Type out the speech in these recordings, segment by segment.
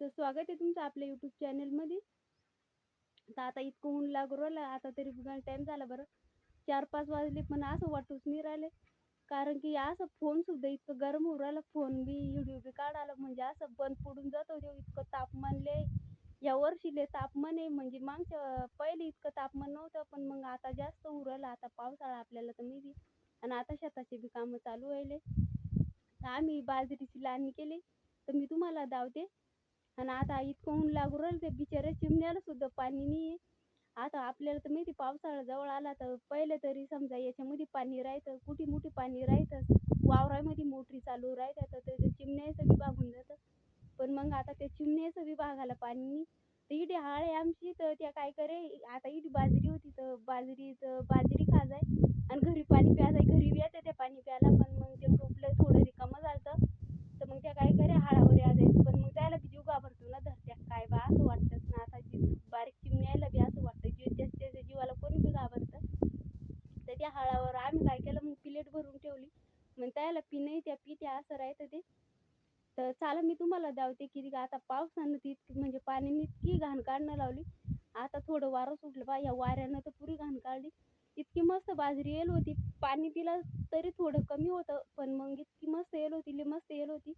तर स्वागत आहे तुमचं आपल्या यूट्यूब चॅनलमध्ये तर आता इतकं ऊन लागू राहिलं आता तरी टाईम झाला बरं. चार पाच वाजले पण असं वाटूच नाही राहिले. कारण की असं फोन सुद्धा इतकं गरम होऊ राहिलं फोन बी व्हिडिओ बी काढायला. म्हणजे असं बंद पडून जातो देव इतकं तापमान लय. या वर्षीले तापमान आहे. म्हणजे मागच्या पहिले इतकं तापमान नव्हतं पण मग आता जास्त होऊ राहिलं. आता पावसाळा आपल्याला तर माहिती आणि आता शेताचे बी कामं चालू राहिले. आम्ही बाजरीची लाणी केली. तर मी तुम्हाला दावते आणि आता इतकं ऊन लागू राहिलं ते बिचाऱ्या चिमण्याला सुद्धा पाणी नाही आता आपल्याला तर माहिती पावसाळा जवळ आला तर पहिले तरी समजा याच्यामध्ये पाणी राहतं कुठे मोठी पाणी राहतं वावरामध्ये मोटरी चालू राहतात तर ते चिमण्याचं बी भागून जातं. पण मग आता त्या चिमण्याचं बी भागाला पाणी नाही. तर इथे हाळ आहे आमची तर त्या काय करे आता इथे बाजरी होती तर बाजरीचं बाजरी घरी पाणी प्याजाय घरी बी येते त्या पाणी प्यायला पण मग ते टोपलं थोडं रिकामं झालं तर मग त्या काय करे हाळावर यायचं पण मग त्याला बी जीव घाबरतो ना धरत्या काय बा असं वाटतंच ना आता जी बारीक चिमण्याला बी असं वाटतं जीव त्याच्या त्याच्या जीवाला कोणी बी घाबरतं तर त्या हाळावर आम्ही काय केलं मग प्लेट भरून ठेवली मग त्याला पी त्या असं राहतं ते. तर चाला मी तुम्हाला दावते की आता पावसानं ती इतकी म्हणजे पाण्याने इतकी घाण काढणं लावली. आता थोडं वारं सुटलं बा या वाऱ्यानं तर पुरी घाण काढली. इतकी मस्त बाजरी येल होती. पाणी तिला तरी थोडं कमी होतं पण मग इतकी मस्त येल होती लई मस्त येल होती.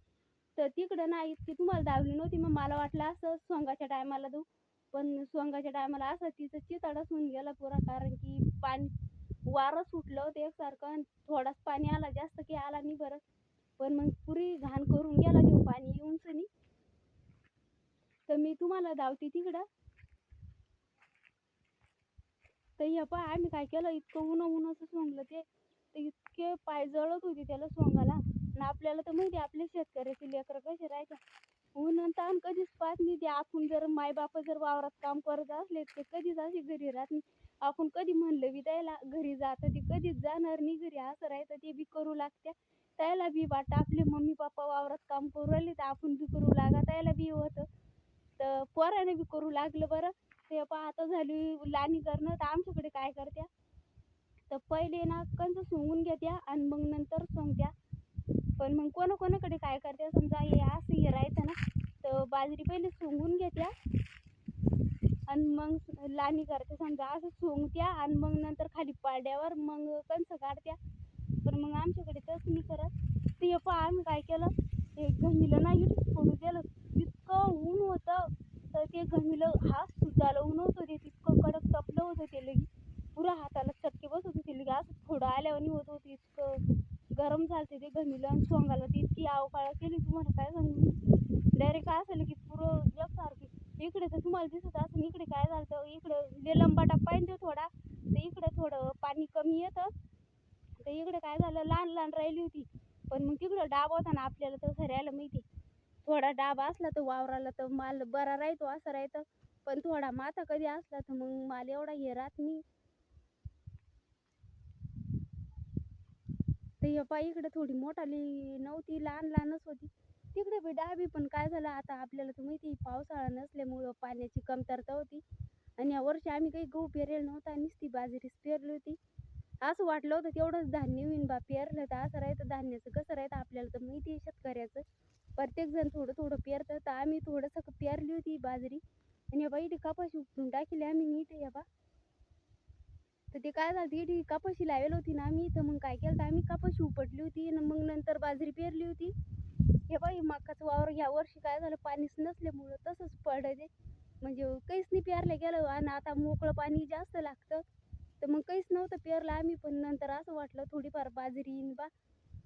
तर तिकडं ना इतकी तुम्हाला दावली नव्हती मग मला वाटलं असं सोंगाच्या टायमाला देऊ पण सोंगाच्या टायमाला असं तिचं चिताडच होऊन गेला पुरा कारण की पाणी वारं सुटलं होतं एकसारखं आणि थोडाच पाणी आला जास्त काही आला नाही बरं. पण मग पुरी घाण करून गेला देऊ पाणी येऊन सनी. तर मी तुम्हाला धावते तिकडं. तर हे पहा आम्ही काय केलं? इतकं उन्हा उन्हाचं सोंगलं ते. तर इतके पाय जळत होते त्याला सोंगाला. आणि आपल्याला तर माहिती आपले शेतकऱ्याचे लेकरं कसे राहायचे ऊन ताण कधीच पाहत नाही. ते आपण जर मायबाप जर वावरात काम करत असले तर कधीच असे घरी राहत नाही. आपण कधी म्हणलं बी घरी जातं ते कधीच जाणार नाही घरी. असं राहायचं ते बी करू लागत्या. त्याला बी वाटतं आपले मम्मी पप्पा वावरात काम करू राहिले तर आपण बी करू लागा त्याला बी होतं. तर पोराने बी करू लागलं बरं. ते पहा आता झाली लाणी करणं तर आमच्याकडे काय करत्या? तर पहिले ना कंच सोंगून घेत्या आणि मग नंतर सोंगत्या. पण मग कोणाकोणाकडे काय करत्या समजा हे असं हे राहतं ना तर बाजरी पहिले सोंगून घेत्या. आणि मग लाणी करते समजा असं सोंगत्या आणि मग नंतर खाली पाड्यावर मग कंच काढत्या. पण मग आमच्याकडे तसं नाही करत ते पहा आम्ही काय केलं? ते घमीलं नाही सोडून दिलं इतकं ऊन होतं. तर ते घमीलं हात सुद्धा ऊन होतं ते इतकं कडक तपलं होतं ते लगी पुरा हाताला चटके बसत होते लगी असं थोडं आल्यावानी होत होतं इतकं गरम झालं ते घमीलं आणि सोंगाला. ती इतकी आवकाळा केली तुम्हाला काय सांगू? डायरेक्ट काय झालं की पुरं एकसारखी. इकडे तर तुम्हाला दिसत असं इकडे काय झालं तर इकडं लेलंबाटा लंबा टप्पा आहे थोडा. तर इकडे थोडं पाणी कमी येतं. तर इकडे काय झालं? लहान लहान राहिली होती. पण मग तिकडं डाब होता ना आपल्याला तर सऱ्याला माहिती. थोडा डाब असला तर वावराला तर माल बरा राहतो असं राहतं. पण थोडा माथा कधी असला तर मग माल एवढा हे राहत नाही. तर हे पहा इकडे थोडी मोठाली नव्हती लहान लहानच होती. तिकडे बी डाबी पण काय झालं आता आपल्याला तर माहिती पावसाळा नसल्यामुळं पाण्याची कमतरता होती. आणि या वर्षी आम्ही काही गहू पेरेल नव्हता नुसती बाजरीच पेरली होती. असं वाटलं होतं तेवढंच धान्य होईन बा पेरलं तर असं राहतं धान्याचं कसं राहतं आपल्याला तर माहिती आहे शेतकऱ्याचं. प्रत्येकजण थोडं थोडं पेरतं तर आम्ही थोडंसं पेरली होती बाजरी. आणि बाई इथे कपाशी उपटून टाकली आम्ही नीट या बा. तर ते काय झालं इथे कपाशी लावेल होती ना आम्ही तर मग काय केलं तर आम्ही कपाशी उपटली होती आणि मग नंतर बाजरी पेरली होती. हे बाई मकाचं वावर ह्या वर्षी काय झालं पाणीच नसल्यामुळं तसंच पडलं म्हणजे काहीच नाही पेरलं गेलं आणि आता मोकळं पाणी जास्त लागतं तर मग काहीच नव्हतं पेरलं आम्ही पण नंतर असं वाटलं थोडीफार बाजरी येईन बा.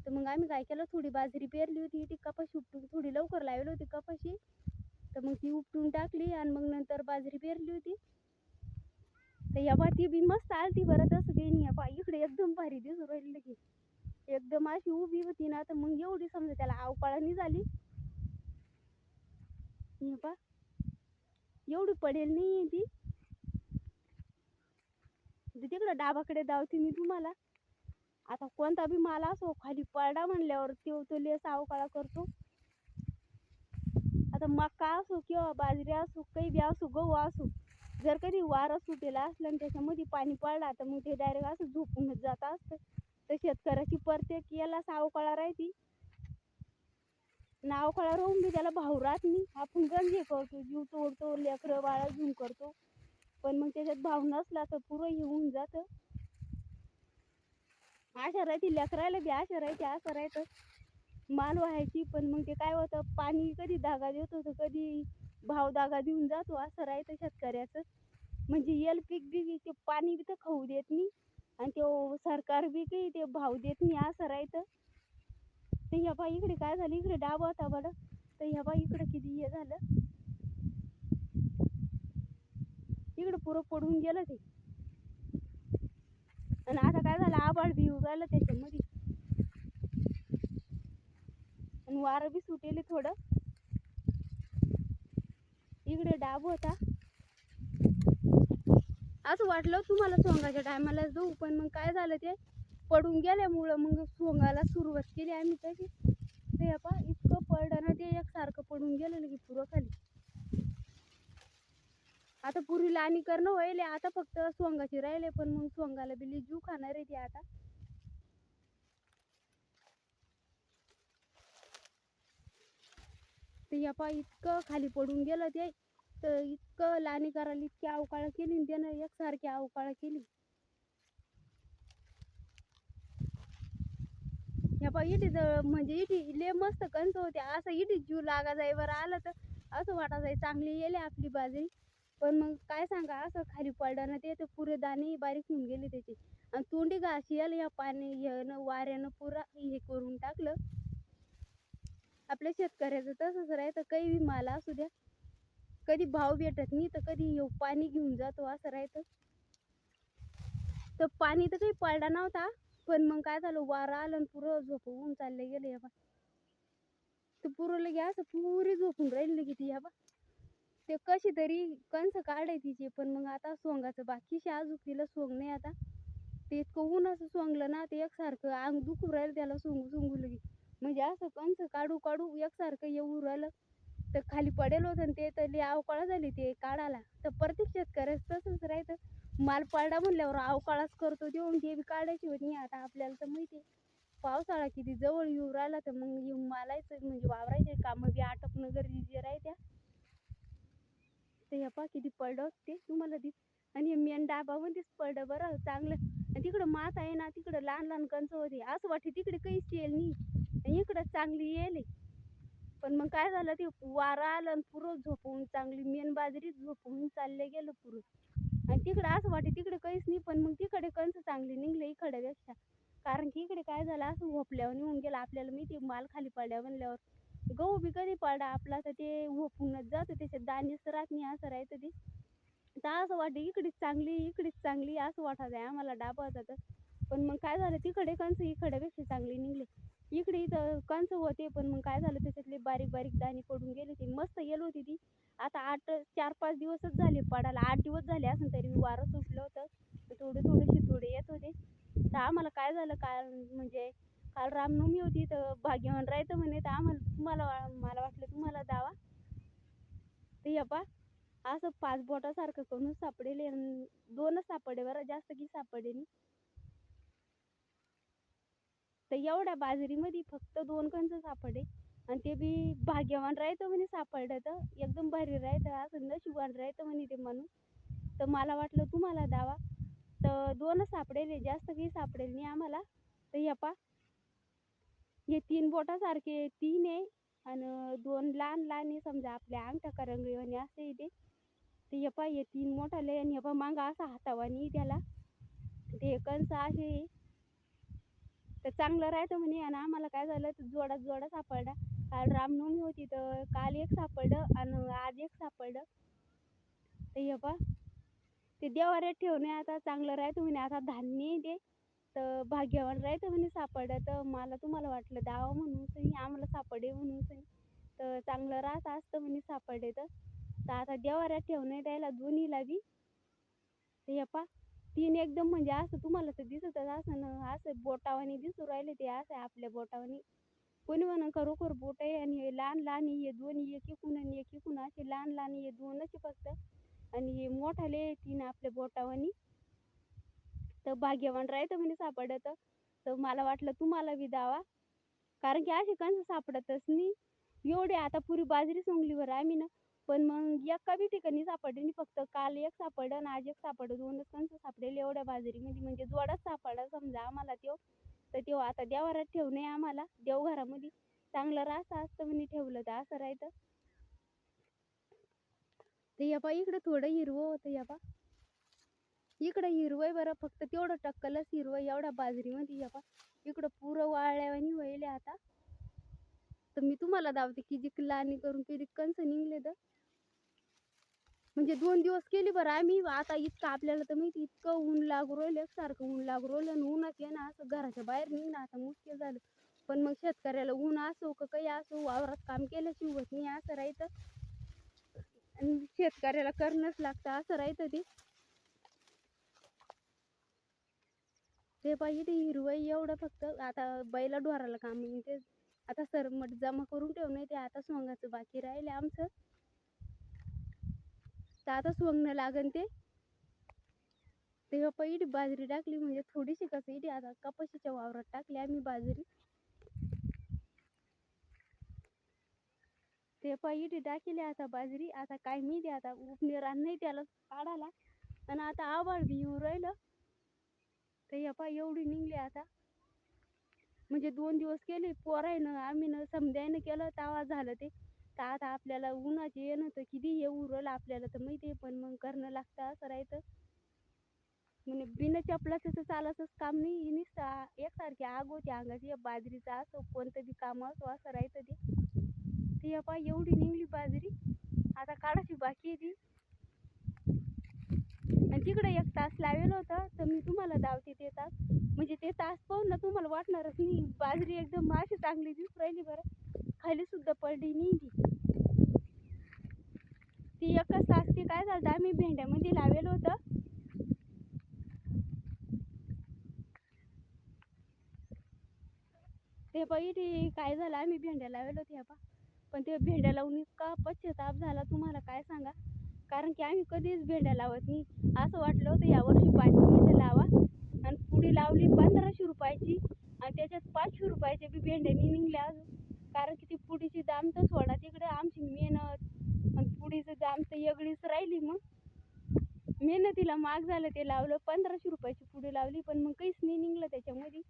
तर मग आम्ही काय केलं थोडी बाजरी पेरली होती ती कपाशी उपटून थोडी लवकर लावली होती कपाशी. तर मग ती उपटून टाकली आणि मग नंतर बाजरी पेरली होती. तर या बा ती बी मस्त आलती बरं तसं काही नाही. बा इकडे एकदम भारी दिसू राहिली की एकदम अशी उभी होती ना तर मग एवढी समजा त्याला आवकाळणी झाली. बा पा एवढी पडेल नाही ती. म्हणजे तिकडं डाबाकडे धावते मी तुम्हाला. आता कोणता बी माल असो खाली पळडा म्हणल्यावर तो तो लेस अवकाळा करतो. आता मका असो किंवा बाजरी असो काही बी असो गहू असो जर कधी वारा सुटेला असलं आणि त्याच्यामध्ये पाणी पडला तर मग ते डायरेक्ट असं झोपूनच जात असतं. तर शेतकऱ्याची प्रत्येक याला सावकाळा राहती. नावकाळा राहून बी त्याला भाव राहत नाही. आपण गंजे करतो जीव तोडतो लेकरं बाळा घेऊन करतो. पण मग त्याच्यात भाव नसला तर पुरं येऊन होऊन जातं. आशा राहते लेकरायला बी आशा राहते असं राहतं. माल व्हायची पण मग ते काय होतं पाणी कधी धागा देतो तर कधी भाव धागा देऊन जातो असं राहतं शेतकऱ्याचं. म्हणजे येल पीक बी ते पाणी बी तर खाऊ देत नाही आणि तो सरकार बी काही ते भाव देत नाही असं राहतं. तर ह्या बाई इकडे काय झालं? इकडे डाब होता बरं. तर ह्या बाई इकडे किती हे झालं? तिकडे पुरं पडून गेलं ते. आणि आता काय झालं आबाळ बी उगायला राहिलं त्याच्यामध्ये. आणि वारं बी सुटेले थोडं. इकडे डाब होता. असं वाटलं तुम्हाला सोंगाच्या टायमाला जाऊ पण मग काय झालं ते? पडून गेल्यामुळं मग सोंगाला सुरुवात केली आम्ही तशी. ते पा इतकं पडलं ना ते एकसारखं पडून गेलं की पुरं खाली. आता पुरीला आणि करणं होईल आता फक्त सोंगाची राहिले पण मग सोंगाला बिली जीव खाणार आहे ते आता. ते या पा इतकं खाली पडून गेलं ते तर इतकं लाणी करायला इतकी अवकाळ केली त्यानं एकसारखी अवकाळ केली. ह्या पा इटी जवळ म्हणजे इटी लय मस्त कंच होते असं इटी जीव लागा जाईवर बरं आलं तर असं वाटा जाई चांगली येले आपली बाजरी. पण मग काय सांगा असं खाली पडल्यानं ते ते पुरे दाणे बारीक होऊन गेले त्याचे. आणि तोंडी घाशी याला या पाणी यानं वाऱ्यानं पुरा हे करून टाकलं. आपल्या शेतकऱ्याचं तसंच राहतं काही बी माल असू द्या. कधी भाव भेटत नाही तर कधी पाणी घेऊन जातो असं राहतं. तर पाणी तर काही पडला नव्हता पण मग काय झालं वारं आलं आणि पुरं झोपवून चालले गेले या बा. तर पुरं लगे असं पुरी झोपून राहिले लगे ती या बा. ते कशी तरी कंस काढाय तिचे पण मग आता सोंगाचं बाकीशी अजून तिला सोंग नाही आता. ते इतकं ऊन असं सोंगलं ना ते एकसारखं अंग दुखू राहिलं त्याला सोंगू सोंगू लगे म्हणजे असं कंस काढू काढू एकसारखं येऊ राहिलं. तर खाली पडेल होतं आणि ते तर लई अवकाळा झाली ते काढायला. तर प्रत्येक शेतकऱ्याचं तसंच राहतं. माल पडला म्हणल्यावर अवकाळाच करतो देऊन ते बी काढायची होती नाही आता आपल्याला तर माहिती आहे. पावसाळा किती जवळ येऊ राहिला तर मग येऊन मालायचं म्हणजे वावरायचे कामं बी आटपणं गरजेचे राहत्या. दिसते हे पहा किती पडलं ते तुम्हाला दिस आणि मेंढा मेन दिस पडलं बरं चांगलं. आणि तिकडं मात आहे ना तिकडं लहान लहान कंच होते. असं वाटते तिकडे काहीच येईल नाही. आणि इकडं चांगली येईल. पण मग काय झालं ते वारा आलं आणि पुरं झोपवून चांगली मेन बाजरीच झोपवून चालले गेलं पुरं. आणि तिकडं असं वाटे तिकडे काहीच नाही पण मग तिकडे कंच चांगली निघले इकडे कारण की इकडे काय झालं असं झोपल्यावर निघून गेलं. आपल्याला माहिती माल खाली पडल्या म्हणल्यावर. गहू बी कधी पडला आपला तर ते होपूनच जातं त्याच्यात दाणेच राहत नाही असं राहतं ते. तर असं वाटतं इकडेच चांगली इकडेच चांगली असं वाटत आहे आम्हाला डाबा तर पण मग काय झालं तिकडे कंच इकडेपेक्षा चांगली निघले. इकडे इथं कणस होते पण मग काय झालं त्याच्यातले बारीक बारीक दाणे पडून गेले ते मस्त येलो होती ती. आता आठ चार पाच दिवसच झाले पडायला आठ दिवस झाले असं तरी वारं सुटलं होतं. थोडे थोडेसे थोडे येत होते. तर आम्हाला काय झालं काय म्हणजे काल रामनवमी होती तर भाग्यवान राहायचं म्हणे तर आम्हाला तुम्हाला मला वाटलं तुम्हाला दावा ते यपा असं पाच बोटासारखं करून सापडेल दोनच सापडे बरं जास्त की सापडे तर एवढ्या बाजरीमध्ये फक्त दोन कंच सापडे आणि ते बी भाग्यवान राहतं म्हणे सापडलं तर एकदम भारी राहतं असं नशिबान राहतं म्हणे ते म्हणून तर मला वाटलं तुम्हाला दावा तर दोनच सापडेल जास्त काही सापडेल नाही आम्हाला. तर यपा हे तीन बोटासारखे तीन आहे. आणि दोन लहान लहान आहे समजा आपल्या अंगठा करंगळीवाणी असते ते. ते हे पा हे तीन मोठाले आणि हे पा मागं असा हातावानी त्याला. ते कंस असे आहे. तर चांगलं राहतं म्हणे. आणि आम्हाला काय झालं तर जोडा जोडा सापडला. काल रामनवमी होती तर काल एक सापडलं आणि आज एक सापडलं. तर हे पा ते देवाऱ्यात ठेवणे आता चांगलं राहतं म्हणे. आता धान्य आहे ते. तर भाग्यवान राहतं म्हणे सापडलं तर मला तुम्हाला वाटलं द्यावं म्हणून सनी आम्हाला सापडे म्हणून सनी तर चांगलं राहत असतं म्हणे सापडे तर. तर आता देवाऱ्यात ठेवणं द्यायला दोन्हीला बी. हे पा तीन एकदम म्हणजे असं तुम्हाला तर दिसतच असं ना असं बोटावानी दिसू राहिले ते असं आपल्या बोटावानी. कोणी म्हणून खरोखर बोट आहे आणि हे लहान लहान हे दोन्ही एक इकून आणि एक इकून. असे लहान लहान हे दोनच फक्त. आणि हे मोठाले तीन आपल्या बोटावानी. तर भाग्यवान राहतं म्हणे सापडत. तर मला वाटलं तुम्हाला बी द्यावा. कारण की असे कणसं सापडतच नाही. एवढे आता पुरी बाजरी सोंगलीवर आम्ही ना. पण मग एका बी ठिकाणी सापडली नाही. फक्त काल एक सापडलं आणि आज एक सापडलं. दोनच कणसं सापडेल एवढ्या बाजरीमध्ये. म्हणजे जोडाच सापडला समजा आम्हाला तो तर तो आता देवारात ठेवणे आम्हाला. देवघरामध्ये चांगलं रास असतं म्हणे ठेवलं तर असं राहतं. ते या पा इकडं थोडं हिरवं होतं या पा इकडं हिरवं बरं फक्त तेवढं टक्कलच हिरवं एवढ्या बाजरीमध्ये या पा इकडं पुरं वाळल्यावानी वळले आता. तर मी तुम्हाला दावते किती लाणी करून किती कंस निघले तर. म्हणजे दोन दिवस केली बरं आम्ही आता इतकं आपल्याला तर माहिती इतकं ऊन लागू राहिलं एकसारखं ऊन लागू राहिलं आणि उन्हात ये ना असं घराच्या बाहेर निघणं आता मुश्किल झालं. पण मग शेतकऱ्याला ऊन असो का काही असो वावरात काम केल्याची होत नाही असं राहतं. आणि शेतकऱ्याला करणंच लागतं असं राहतं ते. ते पाहिजे ते हिरवं एवढं फक्त. आता बैला ढोराला काम ते आता सरमट जमा करून ठेवणं ते आता सोंगाचं बाकी राहिले आमचं. तर आता सोंगणं लागन ते. तेव्हा पहिली बाजरी टाकली म्हणजे थोडीशी कसं इडी आता कपाशीच्या वावरात टाकली आम्ही बाजरी. ते पहिली टाकली आता बाजरी. आता काय मी दे आता उपने नाही त्याला काढायला. आणि आता आभाळ बी येऊ राहिलं. तर या पाय एवढी निघली आता. म्हणजे दोन दिवस केले पोरायनं आम्ही न समजायनं केलं तेव्हा झालं ते. तर आता आपल्याला उन्हाचे येणं तर किती हे उरलं आपल्याला तर माहिती आहे पण मग करणं लागतं असं राहतं म्हणजे बिना चपलाचं तर चालायचंच काम नाही नुसतं एकसारखी आग अंगाची या बाजरीचं असो कोणतं बी काम असो असं राहतं ते. ती या पाय एवढी निघली बाजरी. आता काढायची बाकी आहे ती. आणि तिकडे एक तास लावेल होता तर मी तुम्हाला दावते ते तास. म्हणजे ते तास पाहून ना तुम्हाला वाटणारच नाही. बाजरी एकदम माशी चांगली दिसून राहिली बरं. खाली सुद्धा पडली नाही ती. ती एकच तास ती काय झालं आम्ही भेंड्यामध्ये लावेल होतं. ते पहिली काय झालं आम्ही भेंड्या लावेल होते पा पण ते भेंड्या लावून इतका पश्चाताप झाला तुम्हाला काय सांगा? कारण की आम्ही कधीच भेंड्या लावत नाही. असं वाटलं होतं यावर्षी पाणी इथं लावा. आणि पुढे लावली पंधराशे रुपयाची आणि त्याच्यात पाचशे रुपयाच्या बी भेंड्यानी निघल्या अजून. कारण की ती पुडीची दाम तर सोडा तिकडे आमची मेहनत. आणि पुडीचं दाम तर वेगळीच राहिली मग. मेहनतीला माग झालं ते लावलं पंधराशे रुपयाची पुढे लावली पण मग काहीच नाही निघलं त्याच्यामध्ये.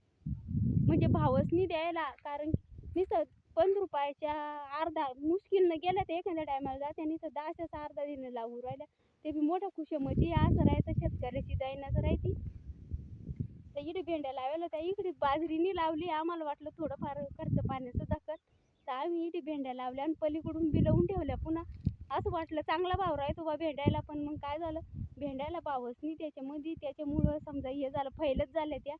म्हणजे भावच नाही द्यायला कारण नुसतं पंधरा रुपयाच्या अर्धा मुश्किलनं गेल्या तर एखाद्या टायमाला जाते आणि तर दहाच्याच अर्धा दिनं लावून राहिल्या. ते बी मोठ्या खुशामध्ये असं राहायचं शेतकऱ्याची दैनाचं राहते तर इकडे भेंड्या लावायला त्या इकडे बाजरीनी लावली. आम्हाला वाटलं थोडंफार खर्च पाण्याचं दाखत तर आम्ही इथे भेंड्या लावल्या आणि पलीकडून बी लावून ठेवल्या पुन्हा. असं वाटलं चांगला भाव राहतो बा भेंड्याला. पण मग काय झालं? भेंड्याला भावच नाही त्याच्यामध्ये. त्याच्यामुळं समजा हे झालं फैलच झाल्या त्या.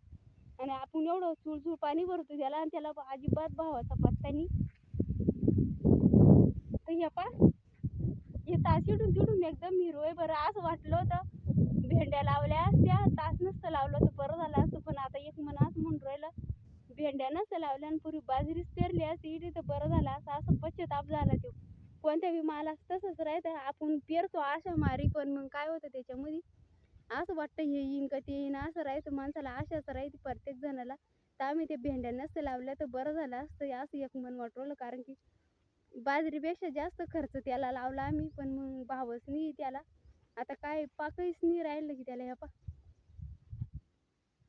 आणि आपण एवढं चुळचुळ पाणी भरतो त्याला आणि त्याला अजिबात भावाचा पत्ता नाही. तर हे पा हे तास इडून तिडून एकदम हिरोय बरं. असं वाटलं होतं. भेंड्या लावल्या असत्या. तास नसतं लावलं तर बरं झालं असतं. पण आता एक मन असं म्हणून राहिलं. भेंड्या नसतं लावल्या आणि पुरी बाजरीच पेरली असती. इथे तर बरं झालं असं असं पश्चाताप झाला तो. कोणत्या बी मालास तसंच राहतं आपण पेरतो आशा मारी पण. मग काय होतं त्याच्यामध्ये? असं वाटतं हे येईन का ते येईन असं राहायचं माणसाला आशाच राहते प्रत्येक जणाला. तर आम्ही ते भेंड्या नसतं लावल्या तर बरं झालं असतं असं एक मन वाटवलं. कारण की बाजरीपेक्षा जास्त खर्च त्याला लावला आम्ही पण मग भावच नाही त्याला. आता काय पाकहीच नाही राहिलं की त्याला ह्या पा.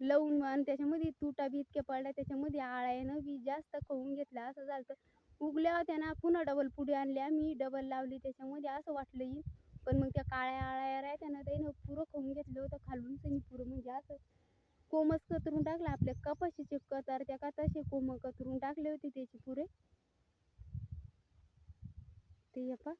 लावून आणि त्याच्यामध्ये तुटा बी इतक्या पडल्या त्याच्यामध्ये आळ्यानं बी जास्त खाऊन घेतलं असं झालं उगल्या होत्या ना पुन्हा डबल पुढे आणल्या मी डबल लावली त्याच्यामध्ये असं वाटलं येईल पण मग त्या काळ्या आळ्या राहत्या ना त्यानं पुरं खाऊन घेतलं होतं खालून त्यांनी पुरं. म्हणजे असं कोमच कतरून टाकलं आपल्या कपाशीचे कतार त्या कताशे कोम कतरून टाकले होते त्याचे पुरे. ते पा